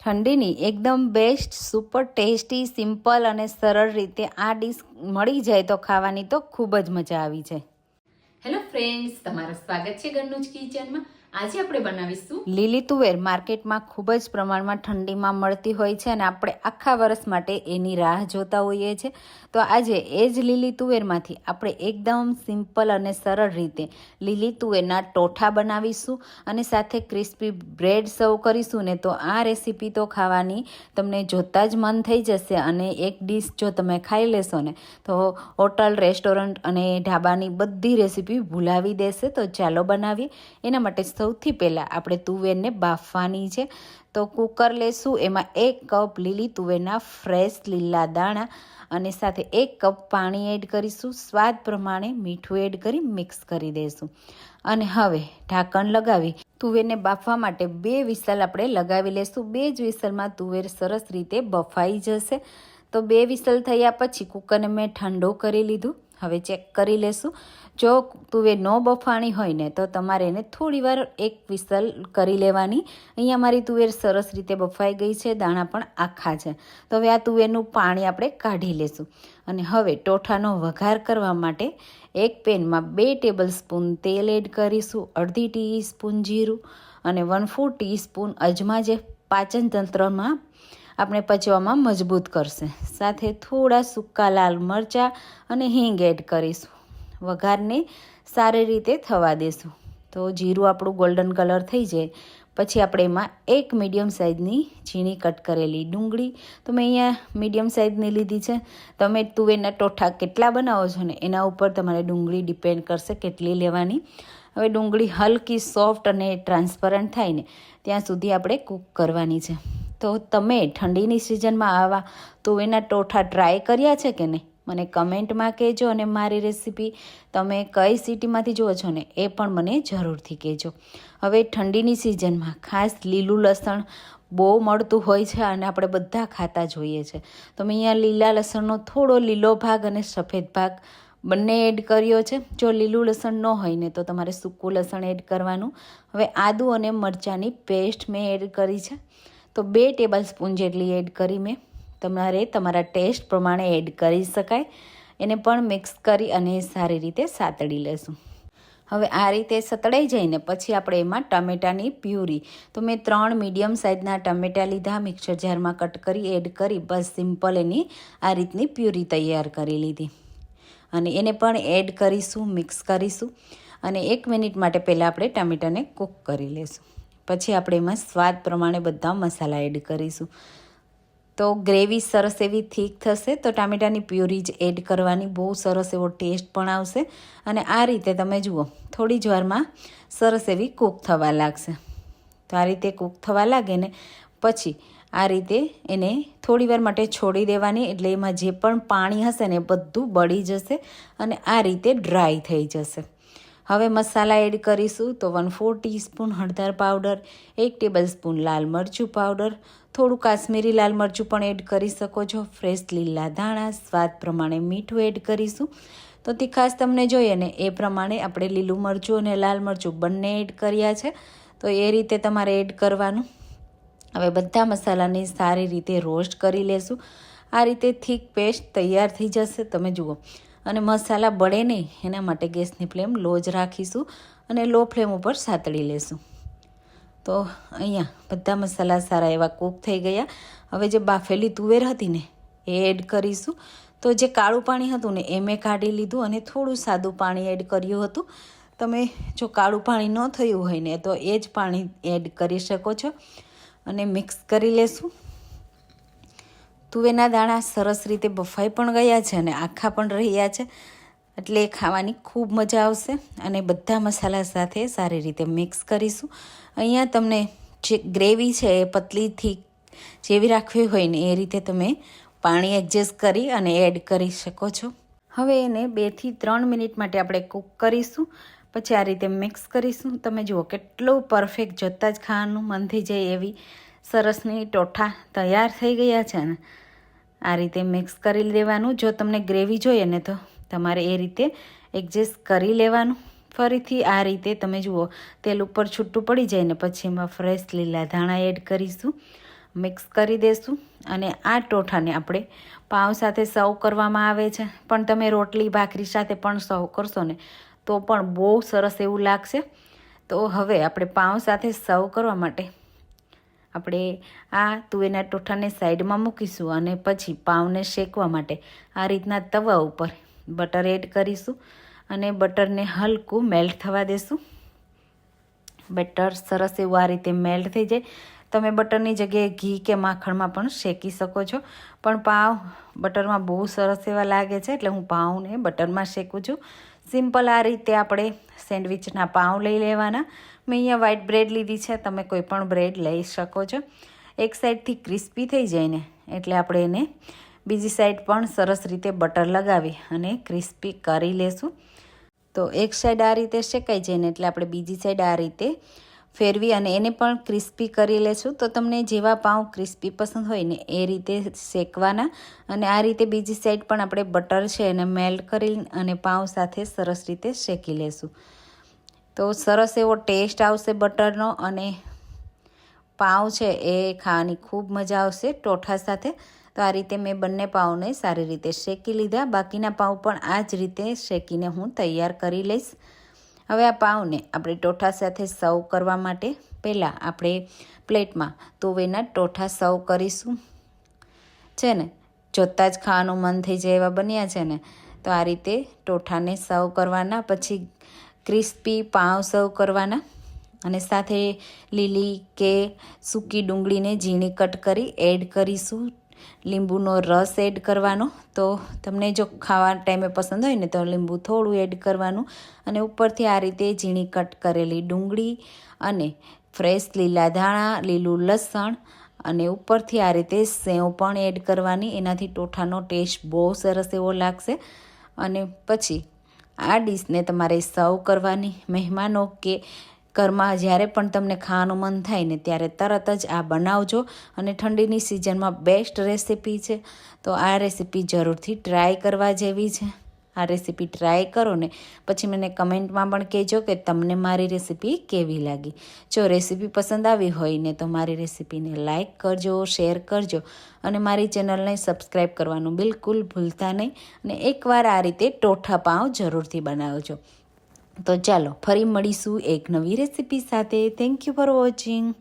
ઠંડીની એકદમ best super tasty simple અને સરળ રીતે આ ડીશ મળી જાય તો ખાવાની તો ખૂબ જ મજા આવી જાય. હેલો ફ્રેન્ડ્સ તમારું સ્વાગત છે ઘરનું કિચનમાં આજે આપણે બનાવીશું લીલી તુવેર માર્કેટમાં ખૂબ જ પ્રમાણમાં ઠંડીમાં મળતી હોય છે અને આપણે આખા વર્ષ માટે એની રાહ જોતા હોઈએ છીએ તો આજે એ જ લીલી તુવેરમાંથી આપણે એકદમ સિમ્પલ અને સરળ રીતે લીલી તુવેરના ટોઠા બનાવીશું અને સાથે ક્રિસ્પી બ્રેડ સર્વ કરીશું ને તો આ રેસીપી તો ખાવાની તમને જોતાં જ મન થઈ જશે અને એક ડીશ જો તમે ખાઈ લેશો ને તો હોટલ, રેસ્ટોરન્ટ અને ઢાબાની બધી રેસીપી ભૂલાવી દેશે. તો ચાલો બનાવીએ. એના માટે સૌથી પહેલાં આપણે તુવેરને બાફવાની છે. તો કુકર લેશું, એમાં એક કપ લીલી તુવેરના ફ્રેશ લીલા દાણા અને સાથે એક કપ પાણી એડ કરીશું. સ્વાદ પ્રમાણે મીઠું એડ કરી મિક્સ કરી દઈશું અને હવે ઢાંકણ લગાવી. તુવેરને બાફવા માટે બે વિસલ આપણે લગાવી લેશું. બે જ વિસલમાં તુવેર સરસ રીતે બફાઈ જશે. તો બે વિસલ થયા પછી કુકરને મેં ઠંડો કરી લીધું. હવે ચેક કરી લેશું. જો તુવેર ન બફાણી હોય ને, તો તમારે એને થોડી વાર એક વિસલ કરી લેવાની. અહીંયા મારી તુવેર સરસ રીતે બફાઈ ગઈ છે, દાણા પણ આખા છે. તો હવે આ તુવેરનું પાણી આપણે કાઢી લેશું. અને હવે ટોઠાનો વઘાર કરવા માટે એક પેનમાં બે ટેબલ સ્પૂન તેલ એડ કરીશું, અડધી ટીસ્પૂન જીરું અને વન ફોર ટીસ્પૂન અજમા જે પાચન તંત્રમાં આપણે પચવામાં મજબૂત કરશે. સાથે થોડા સૂકા લાલ મરચાં અને હિંગ એડ કરીશું. વઘારને સારી રીતે થવા દેશું. તો જીરું આપણું ગોલ્ડન કલર થઈ જાય. પછી આપણે એમાં એક મીડિયમ સાઇઝની ઝીણી કટ કરેલી ડુંગળી. તો મેં અહીંયા મીડિયમ સાઇઝની લીધી છે. તમે તુવેરના ટોઠા કેટલા બનાવો છો ને એના ઉપર તમારે ડુંગળી ડિપેન્ડ કરશે કેટલી લેવાની. હવે ડુંગળી હલકી, સોફ્ટ અને ટ્રાન્સપરન્ટ થાય ને, ત્યાં સુધી આપણે કૂક કરવાની છે. તો તમે ઠંડીની સિઝનમાં આવા તુવેરના ટોઠા ટ્રાય કર્યા છે કે નહીં? મને કમેન્ટમાં કહેજો અને મારી રેસીપી તમે કઈ સિટીમાંથી જુઓ છો ને એ પણ મને જરૂરથી કહેજો. હવે ઠંડીની સિઝનમાં ખાસ લીલું લસણ બહુ મળતું હોય છે અને આપણે બધા ખાતા જોઈએ છે. તો મેં અહીંયા લીલા લસણનો થોડો લીલો ભાગ અને સફેદ ભાગ બંને એડ કર્યો છે. જો લીલું લસણ ન હોય ને તો તમારે સૂકું લસણ એડ કરવાનું. હવે આદું અને મરચાંની પેસ્ટ મેં એડ કરી છે. તો બે ટેબલ સ્પૂન જેટલી એડ કરી મેં. તમારે તમારા ટેસ્ટ પ્રમાણે એડ કરી શકાય. એને પણ મિક્સ કરી અને સારી રીતે સાતળી લેશું. હવે આ રીતે સતળાઈ જઈને પછી આપણે એમાં ટમેટાની પ્યુરી. તો મેં ત્રણ મીડિયમ સાઇઝના ટમેટાં લીધા, મિક્સર જારમાં કટ કરી, એડ કરી, બસ સિમ્પલ એની આ રીતની પ્યુરી તૈયાર કરી લીધી. અને એને પણ એડ કરીશું, મિક્સ કરીશું. અને એક મિનિટ માટે પહેલાં આપણે ટામેટાને કૂક કરી લેશું. પછી આપણે એમાં સ્વાદ પ્રમાણે બધા મસાલા એડ કરીશું. તો ગ્રેવી સરસ એવી થીક થશે તો ટામેટાની પ્યુરી જ એડ કરવાની બહુ સરસ એવો ટેસ્ટ પણ આવશે. અને આ રીતે તમે જુઓ, થોડી જ વારમાં સરસ એવી કૂક થવા લાગશે. તો આ રીતે કૂક થવા લાગે ને પછી આ રીતે એને થોડી વાર માટે છોડી દેવાની, એટલે એમાં જે પણ પાણી હશે ને બધું બળી જશે અને આ રીતે ડ્રાય થઈ જશે. હવે મસાલા એડ કરીશું તો વન ફોર ટીસ્પૂન હળદર પાવડર, એક ટેબલ સ્પૂન લાલ મરચું પાવડર, થોડું કાશ્મીરી લાલ મરચું પણ એડ કરી શકો છો. ફ્રેશ લીલા ધાણા, સ્વાદ પ્રમાણે મીઠું એડ કરીશું. તો તીખાશ તમને જોઈએ ને, એ પ્રમાણે આપણે લીલું મરચું અને લાલ મરચું બંને એડ કર્યા છે. તો એ રીતે તમારે એડ કરવાનું. હવે બધા મસાલાને સારી રીતે રોસ્ટ કરી લેશું. આ રીતે થીક પેસ્ટ તૈયાર થઈ જશે. તમે જુઓ અને મસાલા બળે નહીં, એના માટે ગેસની ફ્લેમ લો જ રાખીશું અને લો ફ્લેમ ઉપર સાતળી લેશું. તો અહીંયા બધા મસાલા સારા એવા કૂક થઈ ગયા. હવે જે બાફેલી તુવેર હતી ને, એ એડ કરીશું. તો જે કાળું પાણી હતું ને, એ મેં કાઢી લીધું અને થોડું સાદું પાણી એડ કર્યું હતું. તમે જો કાળું પાણી ન થયું હોય ને, તો એ જ પાણી એડ કરી શકો છો અને મિક્સ કરી લેશું. તુવેરના દાણા સરસ રીતે બફાઈ પણ ગયા છે અને આખા પણ રહ્યા છે. એટલે ખાવાની ખૂબ મજા આવશે અને બધા મસાલા સાથે સારી રીતે મિક્સ કરીશું. અહીંયા તમને જે ગ્રેવી છે એ પતલીથી જેવી રાખવી હોય ને એ રીતે તમે પાણી એડજસ્ટ કરી અને એડ કરી શકો છો. હવે એને બેથી ત્રણ મિનિટ માટે આપણે કૂક કરીશું. પછી આ રીતે મિક્સ કરીશું. તમે જુઓ કેટલું પરફેક્ટ જોતાં જ ખાવાનું મન થઈ જાય એવી સરસની ટોઠા તૈયાર થઈ ગયા છે ને. આ રીતે મિક્સ કરી દેવાનું જો તમને ગ્રેવી જોઈએ ને તો તમારે એ રીતે એડજસ્ટ કરી લેવાનું. ફરીથી આ રીતે તમે જુઓ, તેલ ઉપર છૂટું પડી જાય ને પછી એમાં ફ્રેશ લીલા ધાણા એડ કરીશું, મિક્સ કરી દઈશું અને આ ટોઠાને આપણે પાઉં સાથે સર્વ કરવામાં આવે છે. પણ તમે રોટલી, ભાખરી સાથે પણ સર્વ કરશો ને તો પણ બહુ સરસ એવું લાગશે. તો હવે આપણે પાઉં સાથે સર્વ કરવા માટે આપણે આ તુવેરના ટોઠાને સાઈડમાં મૂકીશું અને પછી પાવને શેકવા માટે આ રીતના તવા ઉપર બટર એડ કરીશું અને બટરને હલકું મેલ્ટ થવા દેશું. બટર સરસ એવું આ રીતે મેલ્ટ થઈ જાય. તમે બટરની જગ્યાએ ઘી કે માખણમાં પણ શેકી શકો છો. પણ પાવ બટરમાં બહુ સરસ એવા લાગે છે એટલે હું પાઉંને બટરમાં શેકું છું. સિમ્પલ આ રીતે આપણે સેન્ડવિચના પાઉં લઈ લેવાના. મેં અહીંયા વ્હાઈટ બ્રેડ લીધી છે, તમે કોઈ પણ બ્રેડ લઈ શકો છો. એક સાઈડથી ક્રિસ્પી થઈ જાય ને, એટલે આપણે એને બીજી સાઈડ પણ સરસ રીતે બટર લગાવી અને ક્રિસ્પી કરી લેશું. તો એક સાઈડ આ રીતે શેકાઈ જાય ને, એટલે આપણે બીજી સાઈડ આ રીતે ફેરવી અને એને પણ ક્રિસ્પી કરી લેશું. તો તમને જેવા પાઉં ક્રિસ્પી પસંદ હોય ને એ રીતે શેકવાના. અને આ રીતે બીજી સાઈડ પણ આપણે બટર છે એને મેલ્ટ કરી અને પાઉં સાથે સરસ રીતે શેકી લેશું. તો સરસ એવો ટેસ્ટ આવશે બટરનો અને પાઉં છે એ ખાવાની ખૂબ મજા આવશે ટોઠા સાથે. તો આ રીતે મેં બંને પાઉંને સારી રીતે શેકી લીધા. બાકીના પાઉં પણ આ જ રીતે શેકીને હું તૈયાર કરી લઈશ. હવે આ પાઉંને આપણે ટોઠા સાથે સર્વ કરવા માટે પહેલાં આપણે પ્લેટમાં તુવેરના ટોઠા સર્વ કરીશું. છે ને? જોતાં જ ખાવાનું મન થઈ જાય એવા બન્યા છે ને? તો આ રીતે ટોઠાને સર્વ કરવાના, પછી ક્રિસ્પી પાઉં સર્વ કરવાના, અને સાથે લીલી કે સૂકી ડુંગળીને ઝીણી કટ કરી એડ કરીશું. લીંબુનો રસ એડ કરવાનો. તો તમને જો ખાવા ટાઈમે પસંદ હોય ને, તો લીંબુ થોડું એડ કરવાનું. અને ઉપરથી આ રીતે ઝીણી કટ કરેલી ડુંગળી અને ફ્રેશ લીલા ધાણા, લીલું લસણ અને ઉપરથી આ રીતે સેવ પણ એડ કરવાની. એનાથી ટોઠાનો ટેસ્ટ બહુ સરસ એવો લાગશે. અને પછી આ ડીશને તમારે સર્વ કરવાની મહેમાનો કે ઘરમાં જ્યારે પણ તમને ખાવાનું મન થાય ને ત્યારે તરત જ આ બનાવજો અને ઠંડીની સિઝનમાં બેસ્ટ રેસીપી છે. તો આ રેસીપી જરૂરથી ટ્રાય કરવા જેવી છે. આ રેસીપી ટ્રાય કરો ને પછી મને કમેન્ટમાં પણ કહેજો કે તમને મારી રેસીપી કેવી લાગી. જો રેસીપી પસંદ આવી હોય ને તો મારી રેસીપીને લાઇક કરજો શેર કરજો અને મારી ચેનલને સબસ્ક્રાઈબ કરવાનું બિલકુલ ભૂલતા નહીં અને એકવાર આ રીતે ટોઠા પાઉં જરૂરથી બનાવજો. તો ચાલો ફરી મળીશું એક નવી રેસીપી સાથે. Thank you for watching